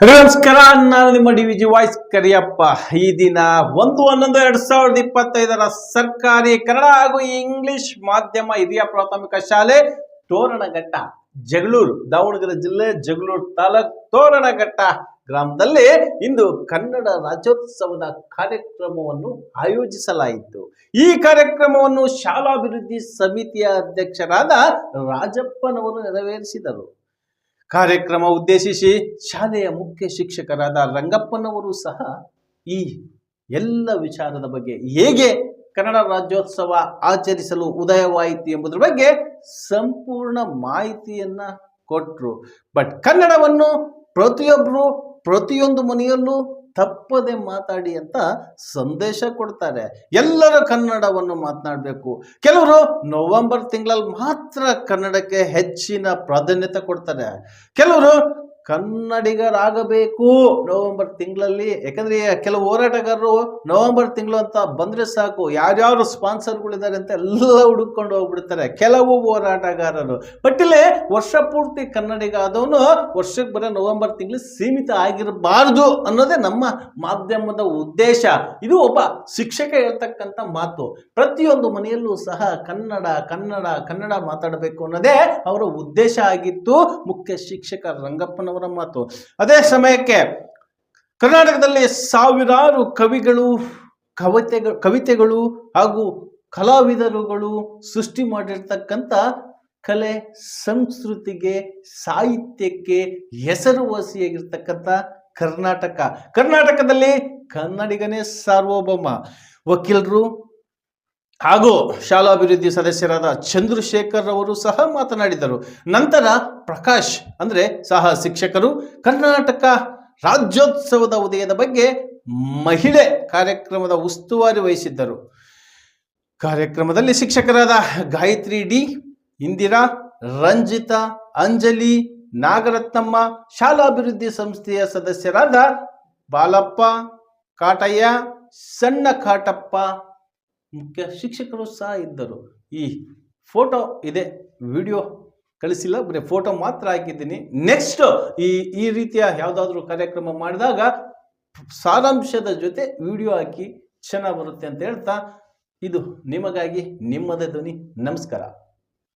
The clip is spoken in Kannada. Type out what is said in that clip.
ನಮಸ್ಕಾರ, ನಾನು ನಿಮ್ಮ ಡಿ ವಿಜಿ ವಾಯ್ಸ್ ಕರಿಯಪ್ಪ. ಈ ದಿನ ಒಂದು ಹನ್ನೊಂದು ಎರಡ್ ಸಾವಿರದ ಇಪ್ಪತ್ತೈದರ ಸರ್ಕಾರಿ ಕನ್ನಡ ಹಾಗೂ ಇಂಗ್ಲಿಷ್ ಮಾಧ್ಯಮ ಹಿರಿಯ ಪ್ರಾಥಮಿಕ ಶಾಲೆ ತೋರಣಘಟ್ಟ, ಜಗಳೂರು, ದಾವಣಗೆರೆ ಜಿಲ್ಲೆ ಜಗಳೂರು ತಾಲೂಕ್ ತೋರಣಘಟ್ಟ ಗ್ರಾಮದಲ್ಲಿ ಇಂದು ಕನ್ನಡ ರಾಜ್ಯೋತ್ಸವದ ಕಾರ್ಯಕ್ರಮವನ್ನು ಆಯೋಜಿಸಲಾಯಿತು. ಈ ಕಾರ್ಯಕ್ರಮವನ್ನು ಶಾಲಾಭಿವೃದ್ಧಿ ಸಮಿತಿಯ ಅಧ್ಯಕ್ಷರಾದ ರಾಜಪ್ಪನವರು ನೆರವೇರಿಸಿದರು. ಕಾರ್ಯಕ್ರಮ ಉದ್ದೇಶಿಸಿ ಶಾಲೆಯ ಮುಖ್ಯ ಶಿಕ್ಷಕರಾದ ರಂಗಪ್ಪನವರು ಸಹ ಈ ಎಲ್ಲ ವಿಚಾರದ ಬಗ್ಗೆ ಹೇಗೆ ಕನ್ನಡ ರಾಜ್ಯೋತ್ಸವ ಆಚರಿಸಲು ಉದಯವಾಯಿತು ಎಂಬುದರ ಬಗ್ಗೆ ಸಂಪೂರ್ಣ ಮಾಹಿತಿಯನ್ನ ಕೊಟ್ಟರು ಬಟ್ ಕನ್ನಡವನ್ನು ಪ್ರತಿಯೊಬ್ಬರು ಪ್ರತಿಯೊಂದು ಮನೆಯಲ್ಲೂ ತಪ್ಪದೆ ಮಾತಾಡಿ ಅಂತ ಸಂದೇಶ ಕೊಡ್ತಾರೆ. ಎಲ್ಲರೂ ಕನ್ನಡವನ್ನು ಮಾತನಾಡಬೇಕು. ಕೆಲವರು ನವೆಂಬರ್ ತಿಂಗಳಲ್ಲಿ ಮಾತ್ರ ಕನ್ನಡಕ್ಕೆ ಹೆಚ್ಚಿನ ಪ್ರಾಧಾನ್ಯತೆ ಕೊಡ್ತಾರೆ. ಕೆಲವರು ಕನ್ನಡಿಗರಾಗಬೇಕು ನವೆಂಬರ್ ತಿಂಗಳಲ್ಲಿ. ಯಾಕಂದ್ರೆ ಕೆಲವು ಹೋರಾಟಗಾರರು ನವೆಂಬರ್ ತಿಂಗಳು ಅಂತ ಬಂದ್ರೆ ಸಾಕು, ಯಾರ್ಯಾರು ಸ್ಪಾನ್ಸರ್ಗಳಿದ್ದಾರೆ ಅಂತ ಎಲ್ಲ ಹುಡುಕೊಂಡು ಹೋಗ್ಬಿಡ್ತಾರೆ. ಕೆಲವು ಹೋರಾಟಗಾರರು. ಬಟ್ ವರ್ಷ ಪೂರ್ತಿ ಕನ್ನಡಿಗ ಆದವನು ವರ್ಷಕ್ಕೆ ಬರೋ ನವೆಂಬರ್ ತಿಂಗಳು ಸೀಮಿತ ಆಗಿರಬಾರ್ದು ಅನ್ನೋದೇ ನಮ್ಮ ಮಾಧ್ಯಮದ ಉದ್ದೇಶ. ಇದು ಒಬ್ಬ ಶಿಕ್ಷಕ ಹೇಳ್ತಕ್ಕಂಥ ಮಾತು. ಪ್ರತಿಯೊಂದು ಮನೆಯಲ್ಲೂ ಸಹ ಕನ್ನಡ ಕನ್ನಡ ಕನ್ನಡ ಮಾತಾಡಬೇಕು ಅನ್ನೋದೇ ಅವರ ಉದ್ದೇಶ ಆಗಿತ್ತು. ಮುಖ್ಯ ಶಿಕ್ಷಕ ರಂಗಪ್ಪನವರ ಮಾತು. ಅದೇ ಸಮಯಕ್ಕೆ ಕರ್ನಾಟಕದಲ್ಲಿ ಸಾವಿರಾರು ಕವಿಗಳು ಕವಿತೆಗಳು ಕವಿತೆಗಳು ಹಾಗೂ ಕಲಾವಿದರುಗಳು ಸೃಷ್ಟಿ ಮಾಡಿರ್ತಕ್ಕಂಥ ಕಲೆ ಸಂಸ್ಕೃತಿಗೆ, ಸಾಹಿತ್ಯಕ್ಕೆ ಹೆಸರುವಾಸಿಯಾಗಿರ್ತಕ್ಕಂಥ ಕರ್ನಾಟಕ. ಕರ್ನಾಟಕದಲ್ಲಿ ಕನ್ನಡಿಗನೇ ಸಾರ್ವಭೌಮ. ವಕೀಲರು ಹಾಗೂ ಶಾಲಾಭಿವೃದ್ಧಿ ಸದಸ್ಯರಾದ ಚಂದ್ರಶೇಖರ್ ಅವರು ಸಹ ಮಾತನಾಡಿದರು. ನಂತರ ಪ್ರಕಾಶ್ ಅಂದರೆ ಸಹ ಶಿಕ್ಷಕರು, ಕರ್ನಾಟಕ ರಾಜ್ಯೋತ್ಸವದ ಉದಯದ ಬಗ್ಗೆ ಮಹಿಳೆ ಕಾರ್ಯಕ್ರಮದ ಉಸ್ತುವಾರಿ ವಹಿಸಿದ್ದರು. ಕಾರ್ಯಕ್ರಮದಲ್ಲಿ ಶಿಕ್ಷಕರಾದ ಗಾಯತ್ರಿ ಡಿ, ಇಂದಿರಾ, ರಂಜಿತಾ, ಅಂಜಲಿ, ನಾಗರತ್ನಮ್ಮ, ಶಾಲಾಭಿವೃದ್ಧಿ ಸಂಸ್ಥೆಯ ಸದಸ್ಯರಾದ ಬಾಲಪ್ಪ, ಕಾಟಯ್ಯ, ಸಣ್ಣ ಕಾಟಪ್ಪ ಮುಖ್ಯ ಶಿಕ್ಷಕರು ಸಹ ಇದ್ದರು. ಈ ಫೋಟೋ ಇದೆ, ವಿಡಿಯೋ ಕಳಿಸಿಲ್ಲ, ಬರೀ ಫೋಟೋ ಮಾತ್ರ ಹಾಕಿದ್ದೀನಿ. ನೆಕ್ಸ್ಟ್ ಈ ಈ ರೀತಿಯ ಯಾವುದಾದ್ರೂ ಕಾರ್ಯಕ್ರಮ ಮಾಡಿದಾಗ ಸಾರಾಂಶದ ಜೊತೆ ವಿಡಿಯೋ ಹಾಕಿ ಚೆನ್ನಾಗಿ ಬರುತ್ತೆ ಅಂತ ಹೇಳ್ತಾ, ಇದು ನಿಮಗಾಗಿ ನಿಮ್ಮದೇ ಧ್ವನಿ. ನಮಸ್ಕಾರ.